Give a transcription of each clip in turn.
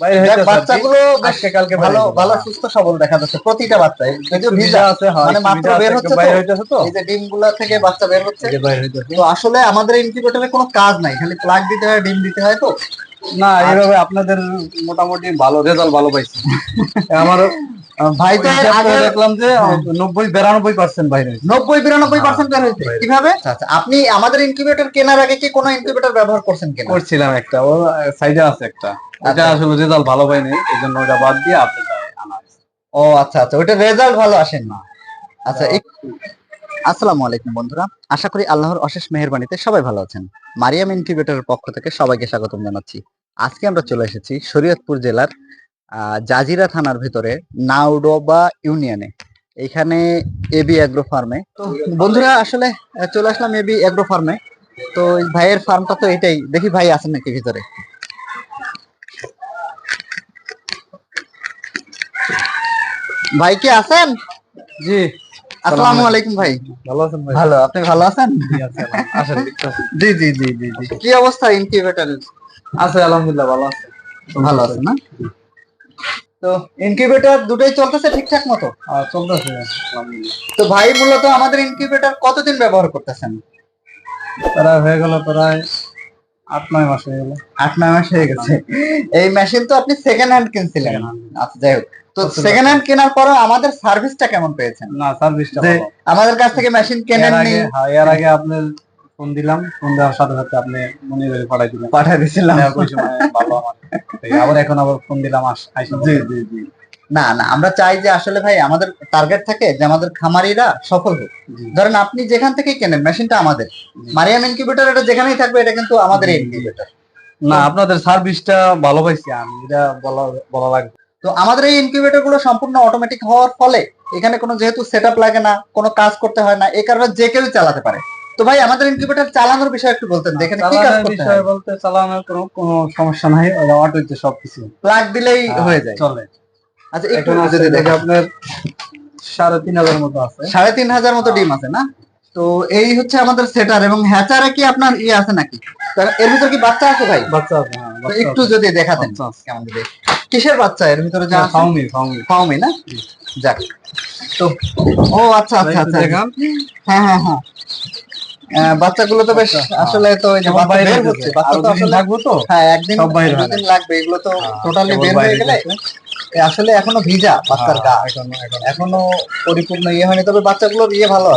বাচ্চাগুলো আজকে কালকে ভালো ভালো সুস্থ সবল দেখা যাচ্ছে প্রতিটা বাচ্চা যদিও ভিজা আছে মানে মাত্র বের হচ্ছে বাইরে। হইতেছে তো। এই যে ডিমগুলো থেকে বাচ্চা বের হচ্ছে। তো আসলে আমাদের ইনকিউবেটরে কোনো কাজ নাই খালি প্লাগ দিতে হয় ডিম দিতে হয় তো। না এইভাবে আপনাদের মোটামুটি ভালো রেজাল্ট ভালো পাইছে। আমার ভাই তো আগে দেখলাম যে নব্বই বিরানব্বই পার্সেন্ট বাইরে নব্বই বিরানব্বই পার্সেন্ট বের হয়েছে। কীভাবে? আচ্ছা আপনি আমাদের ইনকিউবেটর কেনার আগে কি কোনো ইনকিউবেটর ব্যবহার করছেন কিনা? করছিলাম একটা। ও সাইডে আছে একটা। এটা আচ্ছা। আসলে রেজাল্ট ভালো পাইনি এই জন্য ওটা বাদ দিয়ে আপনাদের ও আচ্ছা আচ্ছা। রেজাল্ট ভালো আসেন। না আচ্ছা আসসালামু আলাইকুম বন্ধুরা। আশা করি আল্লাহর অশেষ মেহেরবানিতে সবাই ভালো আছেন। মারিয়াম ইনকিউবেটরের পক্ষ থেকে সবাইকে স্বাগতম জানাচ্ছি। আজকে আমরা চলে এসেছি শরীয়তপুর জেলার জাজিরা থানার ভিতরে নাউডোবা ইউনিয়নে। এখানে এবি অ্যাগ্রো ফার্মে তো বন্ধুরা আসলে চলে আসলাম এবি অ্যাগ্রো ফার্মে তো ভাইয়ের ফার্মটা তো এটাই। দেখি ভাই আছেন নাকি ভিতরে? ভাই কি আছেন? জি। আসসালামু আলাইকুম ভাই। ভালো আছেন ভাই? ভালো। আপনি ভালো আছেন? জি, আসেন জি জি জি জি কি অবস্থা ইনকিউবেটরের আছে আলহামদুলিল্লাহ ভালো আছে। ভালো আছে না? তো ইনকিউবেটর দুটোই চলতেছে ঠিকঠাক মতো? চলতেছে। তো ভাই মূলত আমাদের ইনকিউবেটর কতদিন ব্যবহার করতেছেন? প্রায় হয়ে গেল প্রায় আট নয় মাস হয়ে গেল। আট নয় মাস হয়ে গেছে। এই মেশিন তো আপনি সেকেন্ড হ্যান্ড কিনছিলেন। আচ্ছা যাই হোক। তো। সেকেন্ড হ্যান্ড কেনার পরে আমাদের সার্ভিসটা কেমন পেয়েছেন? না সার্ভিসটা আমাদের কাছ থেকে মেশিন কেনেননি? আগে হ্যাঁ, এর আগে আপনি ফোন দিলাম ফোন দেওয়ার সাথে সাথে আপনি মনে করে পাঠাই দিলেন। পাঠিয়ে দিয়েছিলাম। হ্যাঁ, ওই সময় ভালো আমার। আবার এখন আবার ফোন দিলাম জি জি জি। না না আমরা চাই যে আসলে ভাই আমাদের টার্গেট থাকে যে আমাদের খামারিরা সফল হোক। ধরেন আপনি যেখান থেকে কেনেন মেশিনটা আমাদের। মারিয়াম ইনকিউবেটর এটা যেখানেই থাকবে এটা কিন্তু আমাদের ইনকিউবেটর না আপনাদের সার্ভিসটা ভালো পাইছি আমি এটা বলা বলা লাগবে। তো আমাদের এই ইনকিউবেটরগুলো সম্পূর্ণ অটোমেটিক হওয়ার ফলে এখানে কোনো যেহেতু সেটআপ লাগে না কোনো কাজ করতে হয় না এই কারণে যে কেউ চালাতে পারে। তো ভাই আমাদের ইনকিউবেটর চালানোর বিষয়ে একটু বলতেন যে এখানে কি কাজ করতে বিষয়ে হয় বলতে চালানোর কোনো কোনো সমস্যা নাই ওটা অটোতে সবকিছু। প্লাগ দিলেই হয়ে যায়। চলে। আচ্ছা একটু যদি দেখে দেখেন। আপনার সাড়ে তিন হাজার মতো আছে। সাড়ে তিন হাজার মতো ডিম আছে না? তো এই হচ্ছে আমাদের সেটার এবং হ্যাচারে কি আপনার ইয়ে আছে নাকি? এর ভিতর কি বাচ্চা আছে ভাই? বাচ্চা আছে হ্যাঁ, একটু যদি দেখাতেন কেমন কিসের বাচ্চা? এর ভিতরে যা হ্যাঁ? ফাউমি ফাউমি। ফাউমি না? যাক। তো ও আচ্ছা আচ্ছা আচ্ছা। দেখান। হ্যাঁ হ্যাঁ হ্যাঁ। বাচ্চাগুলো তো বেশ বাচ্চা, আসলে তো এই যে বাইরে বের হচ্ছে। বাচ্চা তো আসলে থাকব তো? হ্যাঁ একদিন সব বাইরে হয় দুদিন লাগবে এগুলো তো হ্যাঁ, টোটালি বের হয়ে গেলে আসলে এখনও ভিজা বাচ্চার গা। হ্যাঁ, এখনও। পরিপূর্ণ ইয়ে হয়নি তবে বাচ্চাগুলোর ইয়ে ভালো।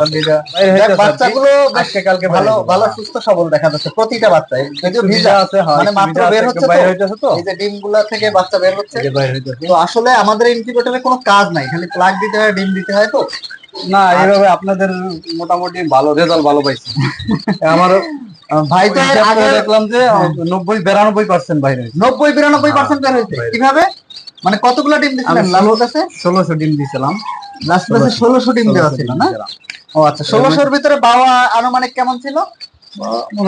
বাচ্চাগুলো আজকে কালকে ভালো ভালো সুস্থ সবল দেখা যাচ্ছে প্রতিটা বাচ্চা যদিও ভিজা আছে হয় মানে মাত্র বের হচ্ছে তো। বাইরে হইতেছে তো। এই যে ডিমগুলা থেকে বাচ্চা বের হচ্ছে। তো আসলে আমাদের ইনকিউবেটরে কোনো কাজ নাই খালি প্লাগ দিতে হয় ডিম দিতে হয় তো। না এইভাবে আপনাদের মোটামুটি ভালো রেজাল্ট ভালো পাইছি। আমার ভাই তো দেখলাম যে নব্বই বিরানব্বই পার্সেন্ট বাইরে। নব্বই বিরানব্বই পার্সেন্ট বের হয়েছে বাইরে। কীভাবে? মানে কতগুলো ডিম আমি লালুর কাছে? ষোলোশো ডিম দিয়েছিলাম লাস্ট মাসে ষোলোশো। ডিম দেওয়া ছিল না? ও আচ্ছা ষোলোশোর ভিতরে বাবা আনুমানিক কেমন ছিল?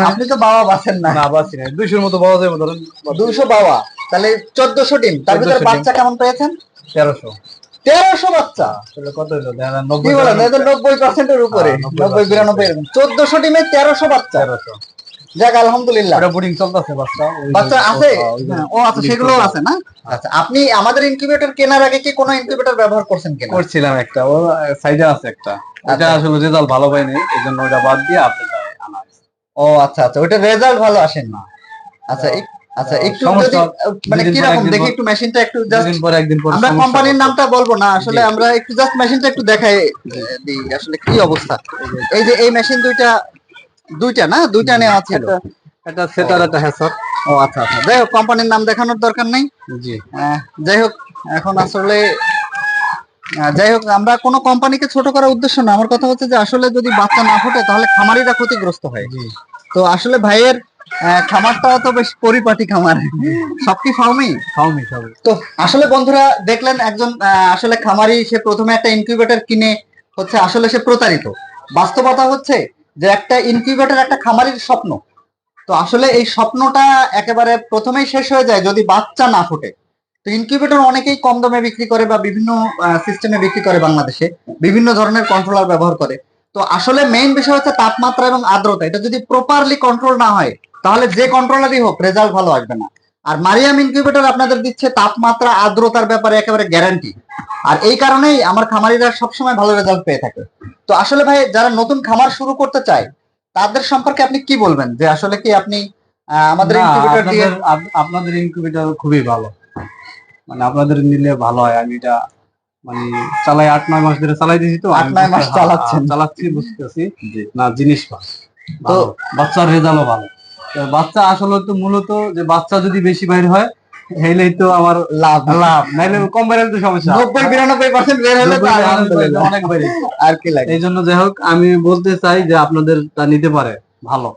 আপনি তো বাবা বাঁচেন না। না বাসি নাই। দুইশোর মতো বাবা যাবে ধরেন। দুইশো বাবা। তাহলে চোদ্দশো ডিম। তার ভিতরে বাচ্চা কেমন পেয়েছেন? তেরোশো। তেরোশো বাচ্চা। তাহলে কত হলো? কি বলেন নব্বই পার্সেন্টের উপরে। হ্যাঁ, 90% নব্বই বিরানব্বই এরকম। চোদ্দশো ডিমে তেরোশো বাচ্চা। যাক আলহামদুলিল্লাহ। বোর্ডিং চলতেছে বাচ্চা। বাচ্চা আছে? হ্যাঁ, হ্যাঁ, ও আচ্ছা সেগুলো আছে না? আচ্ছা আপনি আমাদের ইনকিউবেটর কেনার আগে কি কোনো ইনকিউবেটর ব্যবহার করছেন কিনা? করছিলাম একটা। ও সাইডে আছে একটা। ওটা আচ্ছা। আসলে রেজাল্ট ভালো পাইনি এই জন্য ওটা বাদ দিয়ে আপনি আনা ও আচ্ছা আচ্ছা ওইটা রেজাল্ট ভালো আসেন না। আচ্ছা আচ্ছা একটু যদি মানে কি রকম দেখি একটু মেশিনটা একটু জাস্ট পরে একদিন পরে আমরা কোম্পানির নামটা বলব না আসলে আমরা একটু জাস্ট মেশিনটা একটু দেখাই দিই আসলে কি অবস্থা। এই যে এই মেশিন দুইটা দুইটা না? দুইটা নেওয়া ছিল। একটা সেটার একটা হ্যাসার ও আচ্ছা আচ্ছা। যাই হোক কোম্পানির নাম দেখানোর দরকার নেই। জি। যাই হোক এখন আসলে যাই হোক আমরা কোনো কোম্পানিকে ছোট করার উদ্দেশ্য না। আমার কথা হচ্ছে যে আসলে যদি বাচ্চা না ফোটে তাহলে খামারিরা ক্ষতিগ্রস্ত হয়। জি। তো আসলে ভাইয়ের আহ, খামারটা তো বেশ পরিপাটি খামার। সব কি ফার্মই খাওনি সবাই তো আসলে বন্ধুরা দেখলেন একজন আসলে খামারি সে প্রথমে একটা ইনকিউবেটর কিনে হচ্ছে আসলে সে প্রতারিত। বাস্তবতা হচ্ছে যে একটা ইনকিউবেটর একটা খামারির স্বপ্ন। তো আসলে এই স্বপ্নটা একেবারে প্রথমেই শেষ হয়ে যায় যদি বাচ্চা না ফোটে। তো ইনকিউবেটর অনেকেই কম দামে বিক্রি করে বা বিভিন্ন সিস্টেমে বিক্রি করে বাংলাদেশে। বিভিন্ন ধরনের কন্ট্রোলার ব্যবহার করে। তো আসলে মেইন বিষয় হচ্ছে তাপমাত্রা এবং আর্দ্রতা। এটা যদি প্রপারলি কন্ট্রোল না হয় তাহলে যে কন্ট্রোলারই হোক রেজাল্ট ভালো আসবে না। আর মারিয়াম ইনকিউবেটর আপনাদের দিচ্ছে তাপমাত্রা আর্দ্রতার ব্যাপারে একেবারে গ্যারান্টি আর এই কারণেই আমার খামারিরা সবসময় ভালো রেজাল্ট পেয়ে থাকে। তো আসলে ভাই যারা নতুন খামার শুরু করতে চায় তাদের সম্পর্কে আপনি কি বলবেন? যে আসলে কি আপনি আমাদের ইনকিউবেটর দিয়ে আপনাদের আপ- ইনকিউবেটর খুবই ভালো। মানে আপনাদের নিলে ভালো হয়। আমি এটা মানে চালাই আট নয় মাস ধরে চালাই দিয়েছি তো। আট নয় মাস চালাচ্ছেন। চালাচ্ছি বুঝতেছি। না জিনিস তো বাচ্চার রেজাল্টও ভালো। বাচ্চা আসলে তো মূলত যে বাচ্চা যদি বেশি বাইর হয় হেলেই তো আমার লাভ। লাভ। নাইলে কম বাইরে তো সমস্যা। নব্বই বিরানব্বই পার্সেন্ট বের হলে। অনেক বাইরে আর কি লাগে। এই জন্য যাই হোক আমি বলতে চাই যে আপনাদের তা নিতে পারে। ভালো।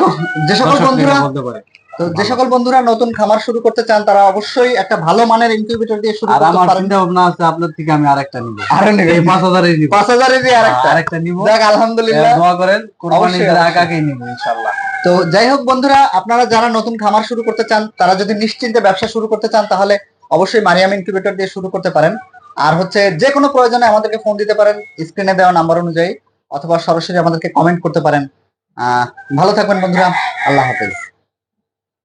তো যে সকল বন্ধুরা বলতে পারে। তো যে সকল বন্ধুরা নতুন খামার শুরু করতে চান তারা অবশ্যই একটা ভালো মানের ইনকিউবেটর দিয়ে শুরু আর করতে আমার পারেন। চিন্তা ভাবনা আছে আপনার থেকে আমি আরেকটা নিব। আরও নেবেন পাঁচ হাজারের নিব। পাঁচ হাজারেরই আরেকটা। আরেকটা নিব। যাক আলহামদুলিল্লাহ। দোয়া করেন কোরবানি অবশ্যই, ঈদের অবশ্যই। আগে আগেই নিব ইনশাআল্লাহ। তো যাই হোক বন্ধুরা, আপনারা যারা নতুন খামার শুরু করতে চান, তারা যদি নিশ্চিন্তে ব্যবসা শুরু করতে চান, তাহলে অবশ্যই মারিয়াম ইনকিউবেটর দিয়ে শুরু করতে পারেন। আর হচ্ছে যে কোনো প্রয়োজনে আমাদেরকে ফোন দিতে পারেন স্ক্রিনে দেওয়া নাম্বার অনুযায়ী, অথবা সরাসরি আমাদেরকে কমেন্ট করতে পারেন। ভালো থাকবেন বন্ধুরা, আল্লাহ হাফেজ।